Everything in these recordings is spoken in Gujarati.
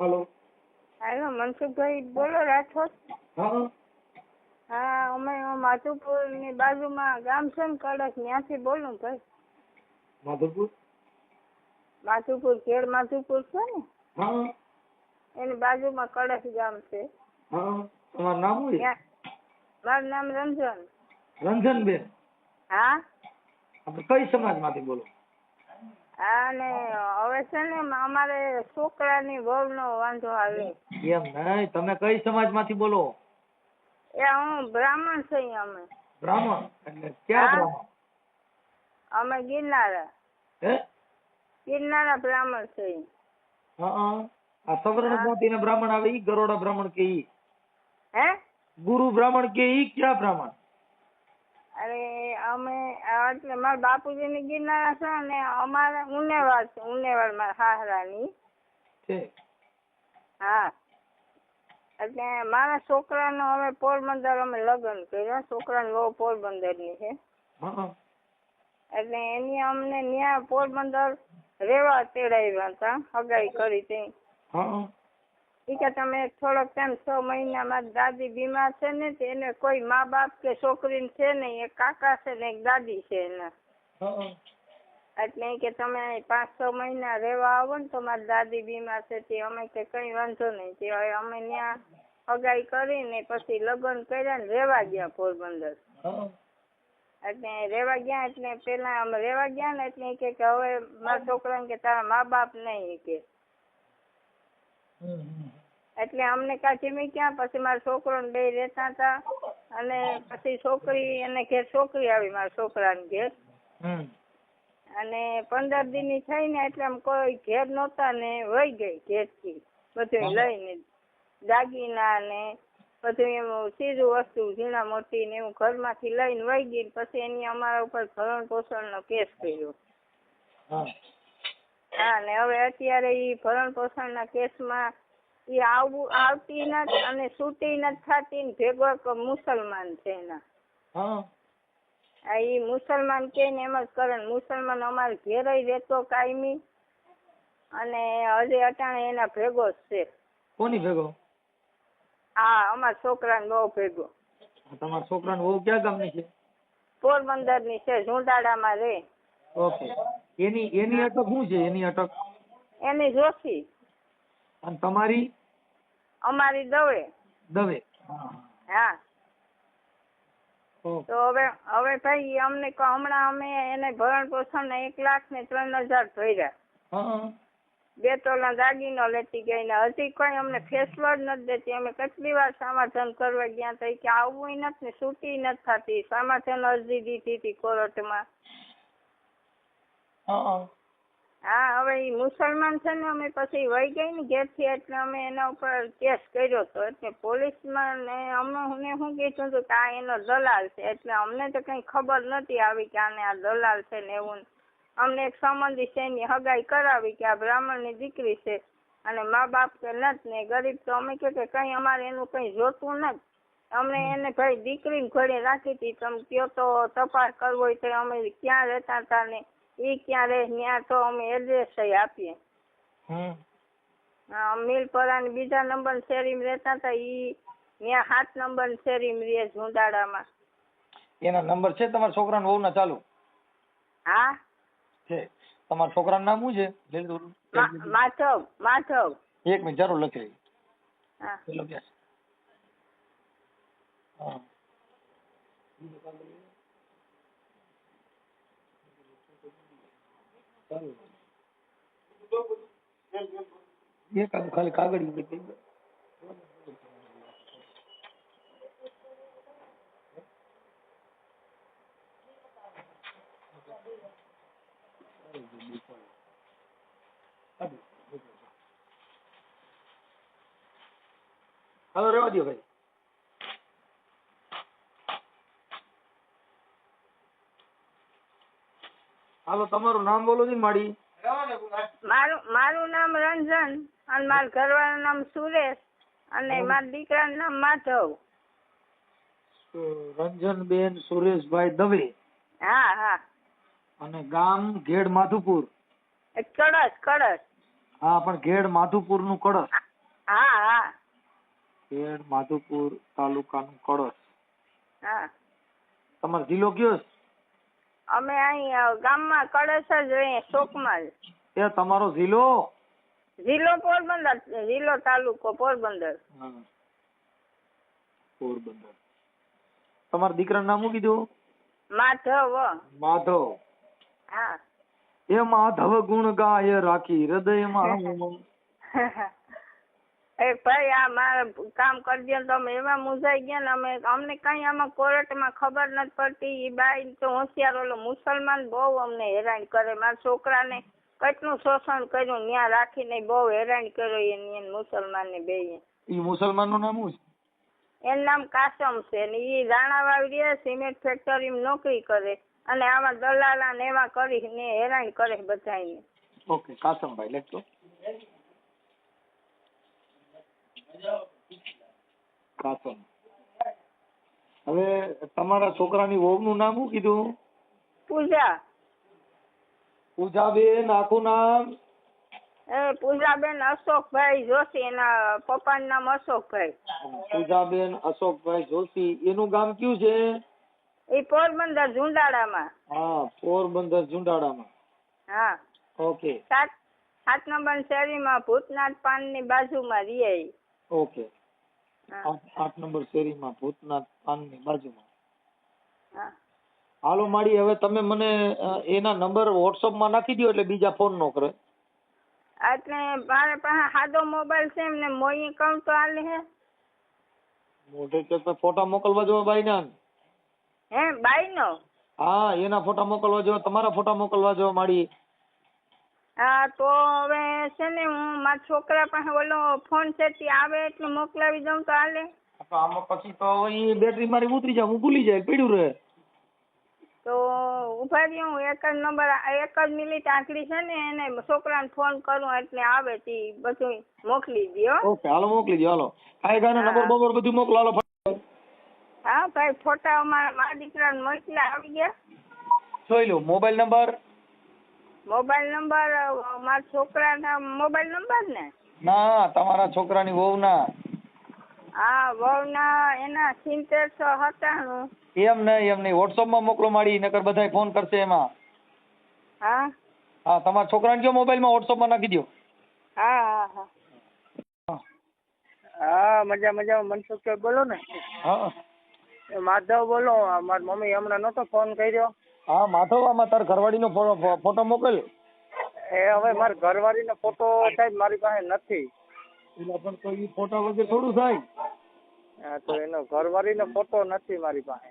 હલો. હેલો મનસુખભાઈ બોલો રાઠોડ હા હા. અમે માધુપુરની બાજુમાં ગામ છે ને કડક ત્યાંથી બોલું ભાઈ. માધુપુર? માધુપુર ખેડ માધુપુર છે ને? હા એની બાજુમાં કડક ગામ છે. હા તમારું નામ શું મારું નામ રંજન. રંજનબેન. હા? આપણે કઈ સમાજમાંથી બોલો? અને હવે છે ને અમારે છોકરાની વહુનો વાંધો આવે. એમ નહીં? તમે કઈ સમાજમાંથી બોલો? એ હું બ્રાહ્મણ છીએ અમે. બ્રાહ્મણ? એટલે ક્યાં બ્રાહ્મણ? અમે ગિરનારા. હે? ગિરનારા બ્રાહ્મણ છીએ. હા. આ સવર્ણ જાતિ જાતિના બ્રાહ્મણ આવે ઈ ગરોડા બ્રાહ્મણ કે ઈ? હે? ગુરુ બ્રાહ્મણ કે ઈ? ક્યાં બ્રાહ્મણ? અરે અમે એટલે મારા બાપુજીની ગિરનારા છે ને અમારે ઉનેવાડ છે ઉનેવાડ મારા હાહરાની. હા. એટલે મારા છોકરાનો હવે પોરબંદર અમે લગ્ન કર્યા છોકરાની બહુ પોરબંદરની છે. એટલે એની અમને ન્યા પોરબંદર રેવા તેડાવ્યા હતા હગાઈ કરી તે કે તમે થોડોક ટાઈમ છ મહિના મારી દાદી બીમાર છે ને એને કોઈ મા બાપ કે છોકરી છે ને એક કાકા છે ને એક દાદી છે એના. એટલે કે તમે પાંચ છ મહિના રહેવા આવો ને તો મારી દાદી બીમાર છે તે અમે કે કઈ વાંધો નહીં તે હવે અમે ત્યાં અગાઈ કરીને પછી લગ્ન કર્યા ને રહેવા ગયા પોરબંદર. એટલે રહેવા ગયા એટલે પેલા અમે રહેવા ગયા ને એટલે કે હવે મારા છોકરાને કે તારા મા બાપ નહીં કે હમ. એટલે અમને કાઢી ક્યાં? પછી મારા છોકરો બે રહેતા હતા. અને પછી છોકરી એને ઘેર છોકરી આવી મારા છોકરાને ઘેર. અને પંદર દિનની થઈને એટલે આમ કોઈ ઘેર નહોતા ને વહી ગઈ ઘેરથી. બધું લઈને દાગીના ને બધું એમ સીધું વસ્તુ ઝીણા મોટી ને એવું ઘરમાંથી લઈને વહી ગઈ પછી એની અમારા ઉપર ભરણ પોષણનો કેસ કર્યો. હા. હા ને હવે અત્યારે એ ભરણ પોષણના કેસમાં ઈ આવું આવતી નથી અને છૂટી નથી થતી ને ભેગો મુસલમાન છે એના. હા. ઈ મુસલમાન કે ને એમ જ કરે મુસલમાન અમારે ઘેરે રહેતો કાયમી અને હજી અટાણે એના ભેગો જ છે. કોની ભેગો? હા અમારા છોકરાને બહુ ભેગો. આ છોકરા છોકરાને વહુ ક્યાં ગામની છે? પોરબંદરની છે ઝુંડાડામાં રે. ઓકે. એની એની અટક શું છે? એની અટક? એની જોશી. અને તમારી અમારી દવે. દવે. હા. તો હવે હવે ભાઈ અમને હમણાં અમે એને ભરણ પોષણ એક લાખ ને ત્રણ હજાર ભર્યા. બે તોલા દાગીનો લેતી ગઈ ને હજી કોઈ અમને ફેસલો જ નથી દેતી. અમે કેટલી વાર સમાધાન કરવા ગયા તો કે આવવું નથી ને છૂટી નથી થતી. સમાધાન અરજી દીધી હતી કોર્ટમાં. હા, હવે એ મુસલમાન છે ને, અમે પછી વહી ગઈ ને ઘેરથી એટલે અમે એના ઉપર કેસ કર્યો હતો એટલે પોલીસમાં ને અમને શું કીધું હતું કે આ એનો દલાલ છે. એટલે અમને તો કઈ ખબર નથી આવી કે આને આ દલાલ છે ને એવું. અમને એક સંબંધી છે એની હગાઈ કરાવી કે આ બ્રાહ્મણની દીકરી છે. અને મા બાપ કે નથી ને, ગરીબ તો અમે કે કે કઈ અમારે એનું કંઈ જોતું નથી. અમને એને ભાઈ દીકરીને ઘરે રાખી હતી. તમે કયો તો તપાસ કરવો હોય તો અમે ક્યાં રહેતા હતા ને? ઈ ક્યાં રહે ત્યાં તો અમે એડ્રેસ આપીએ. હમ. અ, મિલપરાની બીજા નંબર શેરીમાં રહેતા હતા ઈ ત્યાં સાત નંબર શેરીમાં રહે ઝુંડાડામાં એના નંબર છે તમારા છોકરાના વહુના ચાલુ? હા. છે. તમારા છોકરાનું નામ શું છે? માધવ માધવ. એક મિનિટ જરૂર લખી હા. છે? હા. એક આમ ખાલી કાગળ દે. હાલો રેવા દો ભાઈ હાલો તમારું નામ બોલો ને માડી. મારું મારું નામ રંજન અને મારા ઘરવાળાનું નામ સુરેશ અને મારા દીકરાનું નામ માધવ. રંજનબેન સુરેશભાઈ દવે. હા હા. અને ગામ ઘેડ માધુપુર. કળશ કળશ. હા પણ ઘેડ માધુપુરનું કળશ ઘેડ માધુપુર તાલુકાનું કળશ. હા. તમારો જિલ્લો કયો છે? અમે અહીં ગામમાં કળશ જ રહીએ શોકમાં જ. એ તમારો જિલ્લો? જિલ્લો પોરબંદર જિલ્લો તાલુકો પોરબંદર. પોરબંદર. તમારા દીકરાનું નામ શું કીધું? માધવ. માધવ. હા. એ માધવ ગુણ ગાય રાખી હૃદયમાં. એ ભાઈ આ મારે કામ કરજો તો અમે એવા મૂંઝાઈ ગયા ને અમે અમને કઈ આમાં કોર્ટમાં ખબર નથી પડતી. એ બાઈ તો હોશિયાર ઓલો મુસલમાન બહુ અમને હેરાન કરે. મારા છોકરાને કેટલું શોષણ કર્યું ત્યાં રાખીને બહુ હેરાન કર્યો એની મુસલમાન ને બે એ મુસલમાનનું નામ શું એનું નામ કાસમ છે ને એ રાણાવાવી રહે સિમેન્ટ ફેક્ટરીમાં નોકરી કરે અને આવા દલાલા ને એવા કરીને હેરાન કરે બધાને ઓકે કાસમભાઈ લખજો કાસમ હવે તમારા છોકરાની વહુનું નામ શું કીધું? પૂજા. પૂજાબેન આખું નામ? પૂજાબેન અશોકભાઈ જોશી એના પપ્પાનું નામ અશોકભાઈ. પૂજાબેન અશોકભાઈ જોશી. એનું ગામ કયું છે? એ પોરબંદર ઝુંડાળામાં. હા પોરબંદર ઝુંડાળામાં. હા. ઓકે. સાત સાત નંબર શેરીમાં ભૂતનાથ પાનની બાજુમાં રહીએ ઈ. ઓકે. આઠ નંબર શેરીમાં ભૂતનાથ પાનની બાજુમાં. હા. હાલો માડી હવે તમે મને એના નંબર વોટ્સઅપમાં નાખી દો એટલે બીજા ફોન નો કરે. એટલે મારે પાસે સાદો મોબાઈલ છે એમને મોઈ કહું તો હાલે હે. મોઢે કે તો ફોટા મોકલવા જો બાઈના હે બાઈનો હા એના ફોટા મોકલવા જો તમારા ફોટા મોકલવા જો માડી હા તો હવે છે ને હું મારા છોકરા પાસે ઓલો ફોન છે તે આવે એટલે મોકલાવી દઉં તો હાલે. આમાં પછી તો એ બેટરી મારી ઉતરી જાય હું ભૂલી જાય પડ્યું રહે. તો ઊભા રહ્યો હું એક જ નંબર એક જ મિનિટ આંકડી છે ને એને છોકરાને ફોન કરું એટલે આવે તે બધું મોકલી દો ઓકે હાલો મોકલી દો હાલો. કાંઈ ગાને નંબર બબર બધું મોકલો હાલો હા ભાઈ ફોટા અમારા મારા દીકરાને મોકલા આવી ગયા. જોઈ લો મોબાઈલ નંબર. મોબાઈલ નંબર મારા છોકરાના મોબાઈલ નંબર ને? ના તમારા છોકરાની વહુના. હા વહુના એના સિત્તેરસો સત્તાણું. એમ નહીં એમ નહીં વોટ્સઅપમાં મોકલો માડી નકર બધાય ફોન કરશે એમાં. હા? હા તમારા છોકરાને કયો મોબાઈલમાં વોટ્સઅપમાં નાખી દો હા હા હા. હા. મજા મજા. મનસુખ બોલો ને. હા. માધવ બોલો. મારી મમ્મી હમણાં નતો ફોન કર્યો. હા માથોવામાં તાર ઘરવાળીનો ફો- ફો- ફોટો મોકલ એ હવે મારી ઘરવાળીનો ફોટો સાહેબ મારી પાસે નથી. એટલે પણ તો ઈ ફોટા વગર થોડું થાય. હા તો એનો ઘરવાળીનો ફોટો નથી મારી પાસે.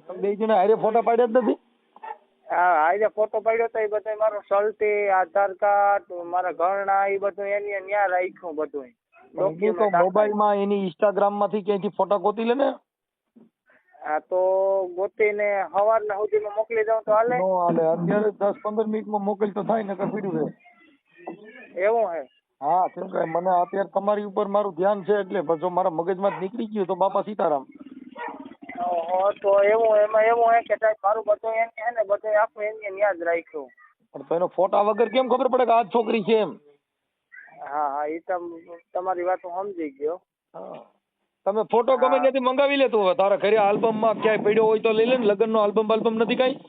તમે બે જણા હારે ફોટા પાડ્યા જ નથી? હા આજે ફોટો પાડ્યો તો એ બધું મારો સલટી આધાર કાર્ડ મારા ઘરના એ બધું એની ન્યા રાખ્યું બધું તો મોબાઈલમાં એની ઇન્સ્ટાગ્રામમાંથી ક્યાંયથી ફોટા ગોતી લે ને? હા તો ગોતીને સવારના સુધીમાં મોકલી દઉં તો હાલે. નો હાલે. અત્યારે દસ પંદર મિનિટમાં મોકલ તો થાય નકર પીડ્યું છે એવું હે? હા કેમ કે મને અત્યારે તમારી ઉપર મારું ધ્યાન છે એટલે જો મારા મગજમાં નીકળી ગયું તો બાપા સીતારામ. તો એવું એમાં એવું હે કે સાહેબ મારું બધું એમ હે ને બધું આખું એમ ન્યા જ રાખ્યું? પણ તો એનો ફોટા વગર કેમ ખબર પડે કે આ છોકરી છે એમ? હા હા એ તમ તમારી વાત હું સમજી ગયો. હા. તમે ફોટો ગમે ત્યાંથી મંગાવી લેતો હવે તારા ઘરે આલ્બમમાં ક્યાંય પડ્યો હોય તો લઈ લે ને લગ્નનો આલ્બમ બાલ્બમ નથી કાંઈ?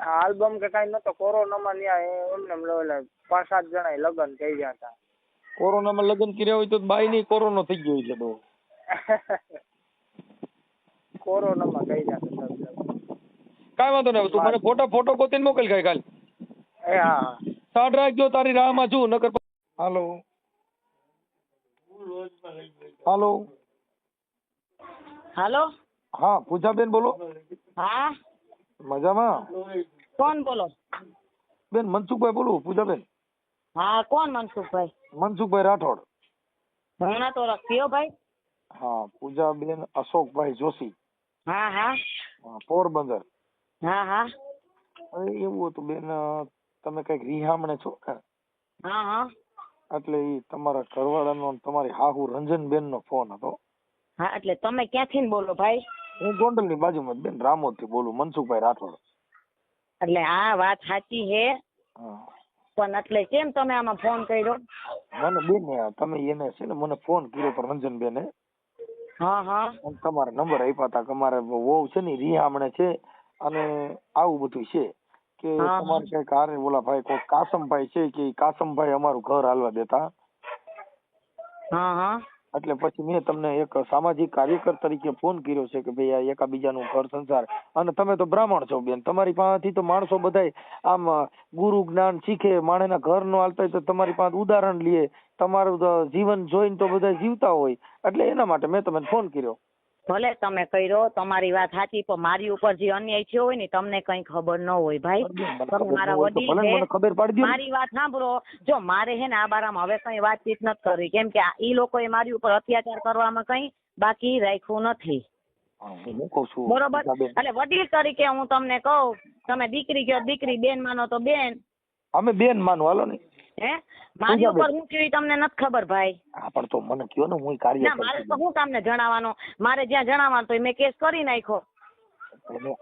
આ આલ્બમ કે કાંઈ નતો કોરોનામાં ત્યાં એમને પાંચ સાત જણા લગ્ન થઈ ગયા હતા. કોરોનામાં લગ્ન કર્યા હોય તો બાઈ ની કોરોનો થઈ ગયો એટલે બહુ. કોરોનામાં થઈ ગયા કાંઈ વાંધો નહીં તું મને ફોટો ફોટો ગોતીને મોકલ કાંઈ કાલ. એ હા. હા સાઠ રાખજો તારી રાહમાં છું નકર હાલો. હાલો. હાલો? હા પૂજાબેન બોલો. હા? મજામાં? કોણ બોલો? બેન મનસુખભાઈ બોલું પૂજાબેન. હા કોણ મનસુખભાઈ? મનસુખભાઈ રાઠોડ. ઘણા તો રખ્યો ભાઈ. હા પૂજાબેન અશોકભાઈ જોશી. હા હા. પોરબંદર. હા હા. અરે એવું હતું બેન તમે કંઈક રિહામણે છો ને હા હા. એટલે ઈ તમારા ઘરવાળાનો ને તમારી હાહુ રંજનબેન નો ફોન હતો. હા એટલે તમે ક્યાંથી બોલો ભાઈ? હું ગોંડલની બાજુમાં જ બેન રામોદથી બોલું મનસુખભાઈ રાઠોડ. એટલે આ વાત સાચી છે. પણ એટલે કેમ તમે આમાં ફોન કર્યો? મને બેન તમે એને છે ને મને ફોન કર્યો તો રંજનબેને. હા હા. તમારો નંબર આપ્યા હતા કે અમારે વહુ છે ને રિહામણે છે અને આવું બધું છે કે. તમારે કઈ હારે બોલા ભાઈ કોઈ કાસમભાઈ છે કે કાસમભાઈ અમારું ઘર હાલવા દેતા. હા હા. એટલે પછી મેં તમને એક સામાજિક કાર્યકર તરીકે ફોન કર્યો છે કે ભાઈ આ એકાબીજાનું ઘર સંસાર. અને તમે તો બ્રાહ્મણ છો બેન. તમારી પાસેથી તો માણસો બધાય આમ, ગુરુ જ્ઞાન શીખે માણસના ઘર નો હાલતા તો તમારી પાસે ઉદાહરણ લે. તમારું જીવન જોઈને તો બધા જીવતા હોય. એટલે એના માટે મેં તમને ફોન કર્યો. ભલે તમે કર્યો તમારી વાત સાચી પણ મારી ઉપર જે અન્યાય થયો હોય ને તમને કઈ ખબર ન હોય ભાઈ. તમે મારા વડીલ છે. મારી વાત સાંભળો. જો મારે હે ને આ બારામાં હવે કઈ વાતચીત નથી કરવી. કેમ કે ઈ લોકોએ મારી ઉપર અત્યાચાર કરવામાં કઈ બાકી રાખ્યું નથી. બરોબર. એટલે વડીલ તરીકે હું તમને કહું તમે દીકરી કયો દીકરી બેન માનો તો બેન. અમે બેન માનો હાલો ને. હે? મારી ઉપર હું કેવી તમને નથી ખબર ભાઈ? હા પણ તો મને કયો ને હું કાર્ય ના મારે તો હું તમને જણાવવાનો? મારે જ્યાં જણાવવાનું તો મેં કેસ કરી નાખ્યો.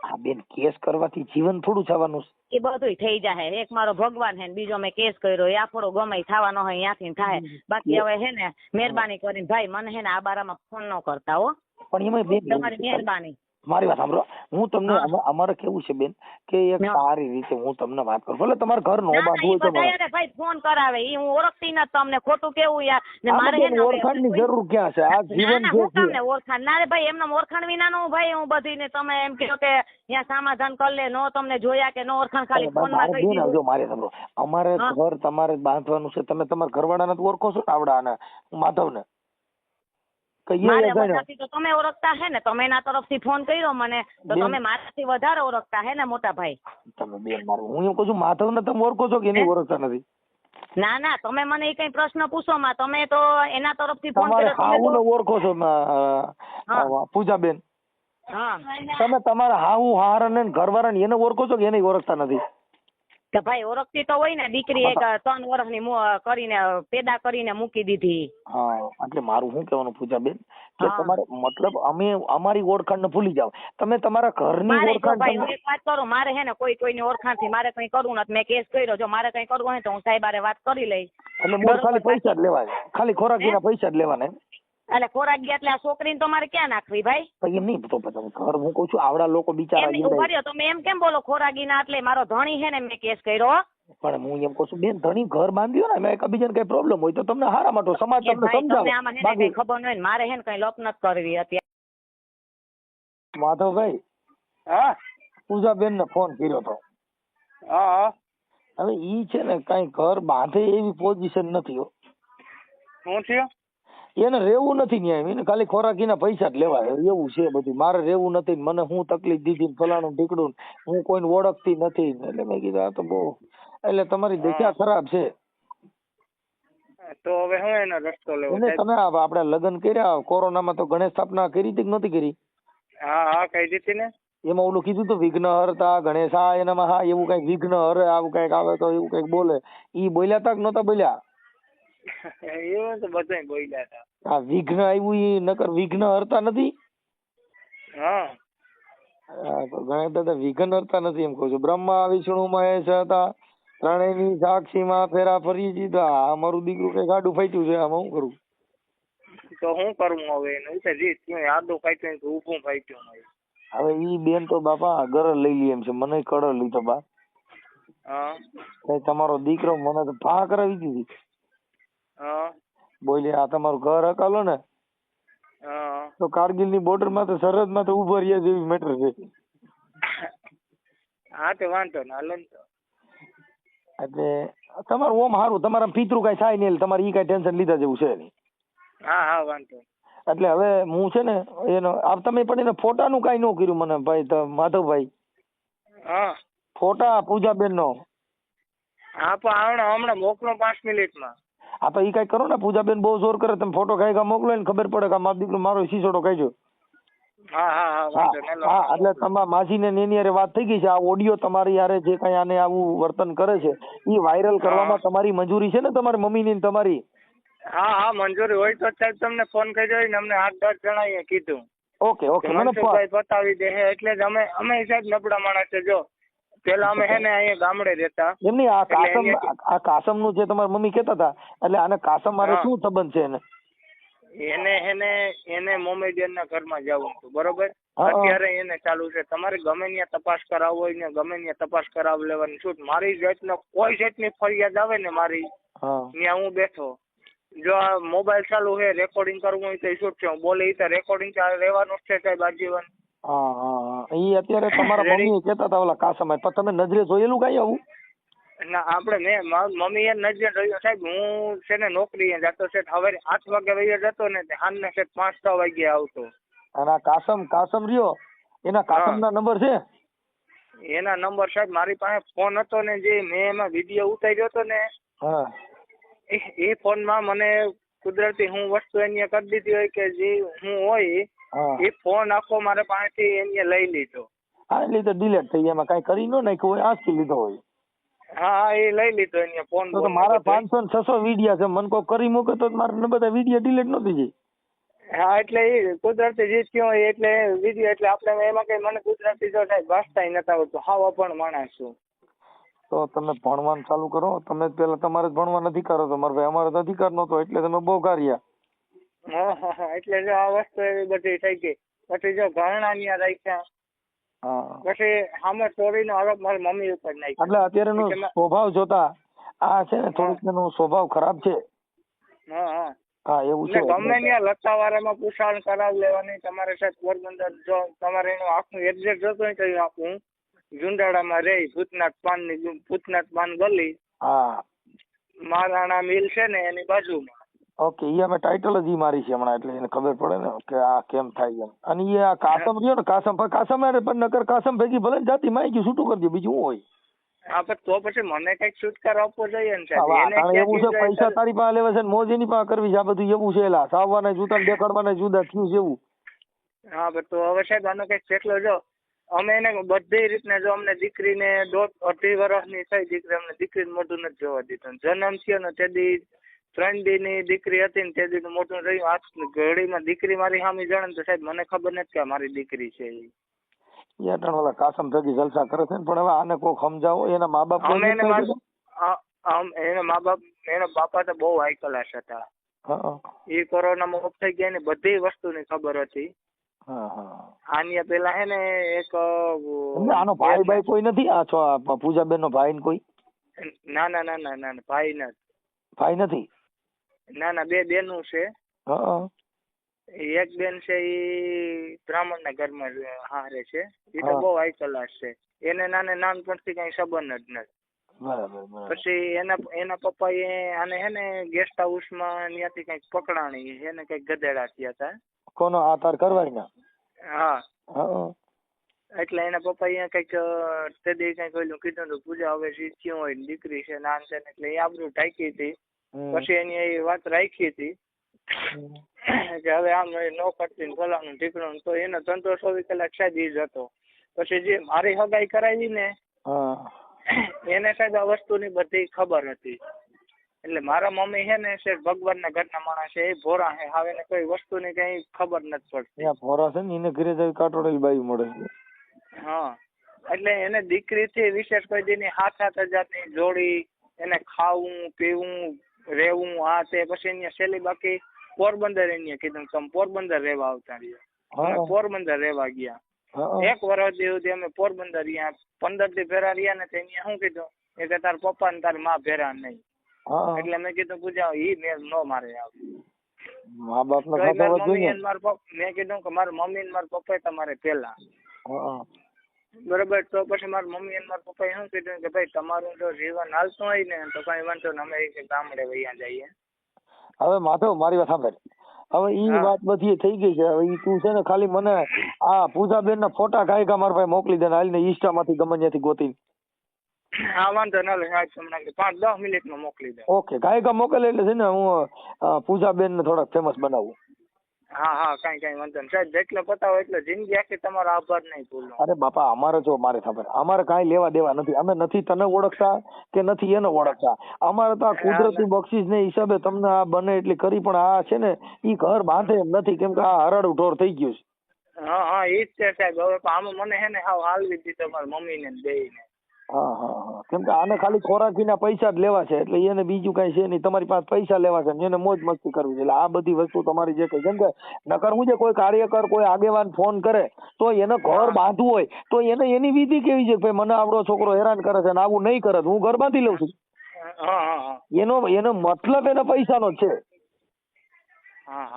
આ બેન કેસ કરવાથી જીવન થોડું થવાનું એ બધુંય થઈ જાય એક મારો ભગવાન હે ને બીજો મેં કેસ કર્યો. એ આપણો ગમે થવાનો હોય ત્યાંથી થાય. બાકી હવે હે ને મહેરબાની કરીને ભાઈ મને હે ને આ બારામાં ફોન ન કરતા હો. પણ એમાં તમારી. મહેરબાની. મારી વાત સાંભળો. હું તમને અમારે કેવું છે બેન કે એક સારી રીતે હું તમને વાત કરું ભલે તમારે ઘર નો બાંધવું હોય તો ભાઈ ફોન કરાવે. ઈ હું ઓળખતી નથી તમને ખોટું કેવું યાર? ને મારે હે ઓળખાણ ને જરૂર ક્યાં છે? આ જીવન જો તમને ઓળખાણ. ના રે ભાઈ એમને ઓળખાણ વિના નું ભાઈ હું બધી ને તમે એમ કહો કે ત્યાં સમાધાન કરી લે નો તમને જોયા કે નો ઓળખાણ ખાલી ફોન મારે માં કહી દીધું. જો મારે સાંભળો. અમારે ઘર તમારે બાંધવાનું છે. તમે તમારા ઘરવાળાને ઓળખો છો ને આવડા આને માધવને. મારે બધાથી તો તમે ઓળખતા હે ને તમે એના તરફથી ફોન કર્યો મને તો તમે મારાથી વધારે ઓળખતા હે ને મોટા ભાઈ. તમે બેન મારું હું એમ કહું છું માધવને તમે ઓળખો છો કે એને ઓળખતા નથી? ના ના તમે મને એ કઈ પ્રશ્ન પૂછો માં. તમે તો એના તરફથી ફોન કર્યો હાહુને ઓળખો છો પૂજાબેન હા. તમે તમારા હાહુ હારાને ને ઘરવાળાને એને ઓળખો છો કે એને ઓળખતા નથી? કે ભાઈ ઓળખતી તો હોય ને દીકરી એક ત્રણ વર્ષની કરીને પેદા કરીને મૂકી દીધી. હા એટલે મારું શું કહેવાનું પૂજાબેન? કે. તમારે મતલબ અમે અમારી ઓળખાણને ભૂલી જાવ તમે તમારા ઘરની ઓળખાણ ભાઈ હું એક વાત કરું મારે હે ને કોઈ કોઈની ઓળખાણથી મારે કઈ કરવું નથી. મેં કેસ કર્યો જો મારે કઈ કરવું હોય તો હું સાહેબ હારે વાત કરી લઈશ. એટલે ખાલી પૈસા જ લેવાય ખાલી ખોરાકીના પૈસા જ લેવાના? એટલે ખોરાક ગયા એટલે આ છોકરીને તો મારે ક્યાં નાખવી ભાઈ? એમ નહીં તો ઘર હું કહું છું આવડા લોકો બિચારા એમ ઊભા રહ્યો તમે એમ કેમ બોલો ખોરાકીના? એટલે મારો ધણી છે ને મેં કેસ કર્યો પણ હું એમ કહું છું બેન ધણી ઘર બાંધ્યો ને એમાં એકબીજાને કઈ પ્રોબ્લેમ હોય તો તમને હારા માટે સમાજ તમને સમજાવે. ને બાકી ખબર ન હોય ને મારે હે ને કઈ લોપ નથી કરવી અત્યારે. માધવભાઈ હા? પૂજાબેન ને ફોન કર્યો તો. હા હા. હવે ઈ છે ને કઈ ઘર બાંધે એવી પોઝિશન નથી હો. શું થયું? એને રહેવું નથી ન્યાય. એને ખાલી ખોરાકીના પૈસા જ લેવાય એવું છે બધું. મારે રહેવું નથી મને હું તકલીફ દીધી ને ફલાણું ઢીકડું હું કોઈને ઓળખતી નથી એટલે મેં કીધું આ તો બહુ. એટલે તમારી દશા ખરાબ છે. તો હવે હું એનો રસ્તો લેવો તમે આપણે લગ્ન કર્યા કોરોનામાં તો ગણેશ સ્થાપના કરી હતી કે નહોતી કરી? હા હા કહી દીધી ને. એમાં ઓલું કીધું તો વિઘ્ન હરતા ગણેશ હા એનામાં હા એવું કંઈક વિઘ્ન હરે આવું કંઈક આવે તો એવું કંઈક બોલે. ઈ બોલ્યા તા કે નહોતા બોલ્યા? એવું તો બધાય બોલ્યા હતા. આ વિઘ્ન આવ્યું એ નકર વિઘ્ન હરતા નથી? હા. ગણેશ દાદા વિઘ્ન હરતા નથી એમ કહું છું. બ્રહ્મા વિષ્ણુ મહેશ હતા. ત્રણેયની સાક્ષીમાં ફેરા ફરી દીધા અમારું દીકરું કઈ ગાડું ફાટ્યું છે? આમાં શું કરું? તો શું કરવું હવે એનું? તો રીત આડું ફાટ્યું કે ઊભું ફાટ્યું હવે. ઈ બેન તો બાપા ઘર લઈ લે એમ છે. મને કડર લીધો બા. હા. તમારો દીકરો મને તો ફા કરાવી દીધી. બોલી આ તમારું ઘર હકાલો ને. તો કારગિલની બોર્ડરમાં તો સરહદમાં તો ઊભો રહ્યા જેવી મેટર છે. હા તો વાંધો ને હાલો ને એટલે તમારું ઓમ સારું તમારા પિતૃ કઈ થાય નહીં તમારે ઈ કઈ ટેન્શન લીધા જેવું છે નહીં. હા હા વાંધો એટલે હવે હું છે ને એનો આ તમે પણ એને ફોટાનું કાંઈ ન કર્યું મને ભાઈ ત- માધવભાઈ. હા. ફોટા પૂજાબેન નો હા પણ હમણાં હમણાં મોકલો પાંચ મિનિટમાં. આ તો ઈ કઈ કરો ને પૂજાબેન બહુ જોર કરે તમે ફોટો ખાઈ કા મોકલો ને ખબર પડે કે મારો દીકરો મારો શીશોડો ખાઈ હા એટલે તમારા માસી ને એની હારે વાત થઈ ગઈ છે આ ઓડિયો તમારી યારે જે કઈ આને આવું વર્તન કરે છે ઈ વાયરલ કરવામાં તમારી મંજૂરી છે ને તમારી મમ્મી ને તમારી? હા હા મંજૂરી હોય તો સાહેબ તમને ફોન કર્યો ને અમને આઠ દસ જણાએ કીધું. ઓકે ઓકે મને બતાવી દે એટલે જ અમે અમે સાહેબ નબળા માણસ છે જો. પેલા અમે હે ને અહીંયા ગામડે રહેતા. એમ નહીં આ કાસમ આ કાસમનું જે તમારી મમ્મી કહેતા હતા એટલે આને કાસમ મારે શું સંબંધ છે એને? એને એને એને મોમેડિયન ના ઘરમાં જવું હતું બરોબર? અત્યારે એને ચાલુ છે. તમારે ગમે ત્યાં તપાસ કરાવવો હોય ને ગમે ત્યાં તપાસ કરાવી લેવાની. છૂટ મારી જાતનો કોઈ જાતની ફરિયાદ આવે ને મારી? ત્યાં હું બેઠો. જો આ મોબાઈલ ચાલુ છે રેકોર્ડિંગ કરવું હોય તો શું છે? હું બોલે તો રેકોર્ડિંગ રહેવાનું જ છે સાહેબ આજીવન. હા હા અત્યારે તમારા મમ્મી કહેતા હતા ઓલા કાસમ પણ તમે નજરે જોયેલું કાંઈ આવું? ના આપણે મેં મમ્મી એ નજરે જોયું. સાહેબ હું છે ને નોકરીએ જતો છે સવારે આઠ વાગે વહી જતો ને સાંજના છે પાંચ છ વાગે આવતો. અને આ કાસમ કાસમ રહ્યો? એના કાસમના નંબર છે? એના નંબર સાહેબ મારી પાસે ફોન હતો ને જે મેં એમાં વીડિયો ઉતાર્યો હતો ને હા. એ ફોનમાં મને કુદરતી હું વસ્તુ એની કરી દીધી હોય કે જે હું હોય એ ફોન આખો મારા પાસેથી એને લઈ લીધો. હા એટલે તો ડિલેટ થઈ ગયા એમાં કઈ કરી નો નાખ્યું હોય આજથી લીધો હોય. હા એ લઈ લીધો એને ફોન તો મારા પાંચસો ને છસો વિડિયા છે મને કોઈ કરી મૂકે તો મારે ને બધા વિડિયા ડિલેટ નહોતી જાય. હા એટલે એ કુદરતી જે કયો એટલે વિડિયો એટલે આપણે એમાં કઈ મને કુદરતી જો સાહેબ વાંચતા નતા આવડતું હાવ પણ માણસ છું. તો તમે ભણવાનું ચાલુ કરો તમે પેલા તમારે જ અધિકાર હતો મારે ભાઈ અમારે અધિકાર નહોતો એટલે તમે બહુ કાર્યા એટલે જો આ વસ્તુ એવી બધી થઈ ગઈ. પછી જો ઘરણા ન્યા રાખ્યા. પછી સામે ચોરીનો આરોપ મારી મમ્મી ઉપર નાખ્યો. એટલે અત્યારેનો સ્વભાવ જોતા આ છે ને થોડુંક એનો સ્વભાવ ખરાબ છે. હા એવું છે ગમે ત્યાં લતાવાળામાં પૂછાણ કરાવી લેવાની તમારે સાહેબ પોરબંદર જો તમારે એનું આખું એડ્રેસ જોતું હોય તો આપું જુંડાળામાં રહી ભૂતનાથ પાનની ભૂતનાથ પાન ગલી. હા. મહારાણા મિલ છે ને એની બાજુમાં. ઓકે ઈ અમે ટાઇટલ જ ઈ મારી છે હમણાં એટલે એને ખબર પડે ને કે આ કેમ થાય એમ. અને ઈ આ કાસમ રહ્યો ને કાસમ કાસમ હારે પણ નકર કાસમ ભેગી ભલે ને જાતી માઈ ગયું છૂટું કરજો બીજું શું હોય? હા પણ તો પછી મને કંઈક છુટકારો આપવો જોઈએ ને સાહેબ. એને એવું છે પૈસા તારી પાસે લેવા છે ને મોજ એની પાસે કરવી છે આ બધું એવું છે એલા સાવવાના જૂતા દેખાડવાના જુદા થયું છે એવું. હા પણ તો હવે સાહેબ આનો કંઈક ફેસલો જો અમે એને બધી રીતના જો અમને દીકરીને દોઢ અઢી વર્ષની થઈ દીકરી અમને દીકરીને મોઢું નથી જોવા દીધું. જન્મ થયો ને તે દી ત્રણ દી ની દીકરી હતી ને તે દી મોટું રહ્યું. આજ ઘડીમાં દીકરી મારી સામે જાણે તો સાહેબ મને ખબર નથી કે મારી દીકરી છે એ અટાણે ઓલા કાસમ થકી જલસા કરે છે પણ હવે આને કોક સમજાવો એના મા બાપ અમે એને મા બાપ એના બાપા તો બહુ હાઈ ક્લાસ હતા. એ કોરોનામાં ઓફ થઈ ગયા ને બધી વસ્તુની ખબર હતી. આની પેલા હે ને એક આનો ભાઈ ભાઈ કોઈ નથી? આ છો પૂજાબેન નો ભાઈ ને કોઈ? ના ના ના ના ના ના, ભાઈ નથી. ભાઈ નથી? ના ના બે બેનું છે. એક બેન છે એ બ્રાહ્મણ ના ઘરમાં માં હારે છે. એ તો હા. બહુ હાઈ ક્લાસ છે. એને નાને નાનપણથી કઈ સંબંધ જ નથી. પછી એના એના પપ્પાએ આને હે ને ગેસ્ટ હાઉસમાં ત્યાંથી કંઈક પકડાણી એને કંઈક ગધેડા થયા હતા કોનો આ તાર કરવાય ના? હા. હા એટલે એના પપ્પા અહીંયા કંઈક તે દે કંઈક ઓલું કીધું હતું પૂજા હવે શીખ્યું હોય ને દીકરી છે નાન છે ને એટલે એ આબરું ટાંકી હતી. પછી એની એ વાત રાખી હતી કે હવે આમ નો કરતી ને ફલાણું ઢીકણું તો એનો ધંધો ચોવીસ કલાક સાહેબ ઈ જ હતો. પછી જે મારી હગાઈ કરાવી ને એને સાહેબ આ વસ્તુની બધી ખબર હતી. એટલે મારા મમ્મી છે ને ના ઘર ઘરના માણસ છે એ ભોરા છે. હવે એને કોઈ વસ્તુ ની કઈ ખબર નથી પડતી. ફોરા છે ને એને ઘરે જઈ કાટોડેલી બાઈ મળે હા. એટલે એને દીકરીથી વિશેષ કોઈ દીની હાથ હાથ હજારની જોડી એને ખાવું પીવું રહેવું આ તે પછી અહીંયા છેલ્લી બાકી પોરબંદર એને કીધું તમે પોરબંદર રહેવા આવતા રહ્યા. પોરબંદર રહેવા ગયા. એક વર્ષ સુધી અમે પોરબંદર રહ્યા પંદરથી ભેરા રહ્યા ને ત્યાં શું કીધું? એ કે તાર પપ્પા ને તારમાં ભેરા નહીં. એટલે મેં કીધું પૂજા ઈ મેળ નો મારે આવ્યું મા બાપ ને. ખબર કીધું કે મારા મમ્મી ને મારા પપ્પા તમારે પેલા બરોબર તો પછી મારા મમ્મી અને મારા પપ્પાએ શું કીધું કે ભાઈ તમારું જો જીવન હાલતું હોય ને તો કઈ વાંધો નહીં અમે ગામડે વૈયા જઈએ. હવે માધવ મારી વાત સાંભળ. હવે ઈ વાત બધી થઈ ગઈ છે. હવે ઈ તું છે ને ખાલી મને આ પૂજાબેન ના ફોટા ગાયકા મારા ભાઈ મોકલી દે હાલ ને ઇન્સ્ટા માંથી ગમે ત્યાંથી ગોતી હા વાંધો ના લે સાહેબ તમને પાંચ દસ મિનિટમાં મોકલી દે. ઓકે ગાયકા મોકલે એટલે છે ને હું પૂજાબેન ને થોડાક ફેમસ બનાવું. હા હા કાંઈ કાંઈ વાંધો નહીં. સાહેબ જેટલો પતાવો એટલો જિંદગી આખી તમારો આભાર નહીં ભૂલો. અરે બાપા અમારે જો મારે ખબર. અમારે કાંઈ લેવા દેવા નથી. અમે નથી તને ઓળખતા કે નથી એને ઓળખતા? અમારે તો આ કુદરતી બક્ષિસ ને હિસાબે તમને આ બને એટલી કરી પણ આ છે ને ઈ ઘર બાંધે એમ નથી કેમ કે આ હરડ ઢોર થઈ ગયું છે. હા હા ઈ જ છે સાહેબ. હવે આમાં મને હે ને હાવ હાલવી દીધો તમારી મમ્મીને ને બેયને. હા હા હા. કેમ કે આને ખાલી ખોરાકીના પૈસા જ લેવા છે એટલે એને બીજું કઈ છે નહીં. તમારી પાસે પૈસા લેવા છે એને મોજ મસ્તી કરવી છે. એટલે આ બધી વસ્તુ તમારી જે કઈ કેમ કે નકર હું છે કોઈ કાર્યકર કોઈ આગેવાન ફોન કરે તો એને ઘર બાંધવું હોય તો એને એની વિધિ કેવી છે ભાઈ મને આવડો છોકરો હેરાન કરે છે ને આવું નહીં કરે હું ઘર બાંધી લઉં છું. એનો એનો મતલબ એના પૈસાનો છે.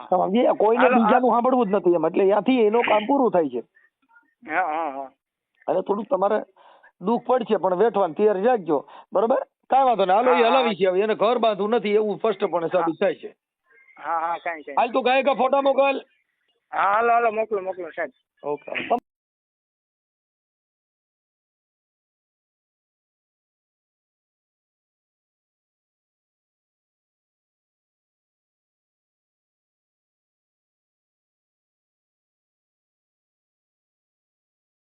સમજી કોઈને બીજાનું સાંભળવું જ નથી એમ એટલે ત્યાંથી એનું કામ પૂરું થાય છે. અને થોડુંક તમારે દુઃખ પડશે પણ વેઠવાનું તૈયાર રાખજો. બરોબર? કાંઈ વાંધો નહીં. હાલો એ. હલાવી છે હવે. એને ઘર બાંધવું નથી એવું સ્પષ્ટપણે સાબિત થાય છે. હા હા કાંઈ કાંઈ. હાલ તું ગાયકા ફોટા મોકલ હા હાલો હાલો મોકલો મોકલો સાહેબ. ઓકે.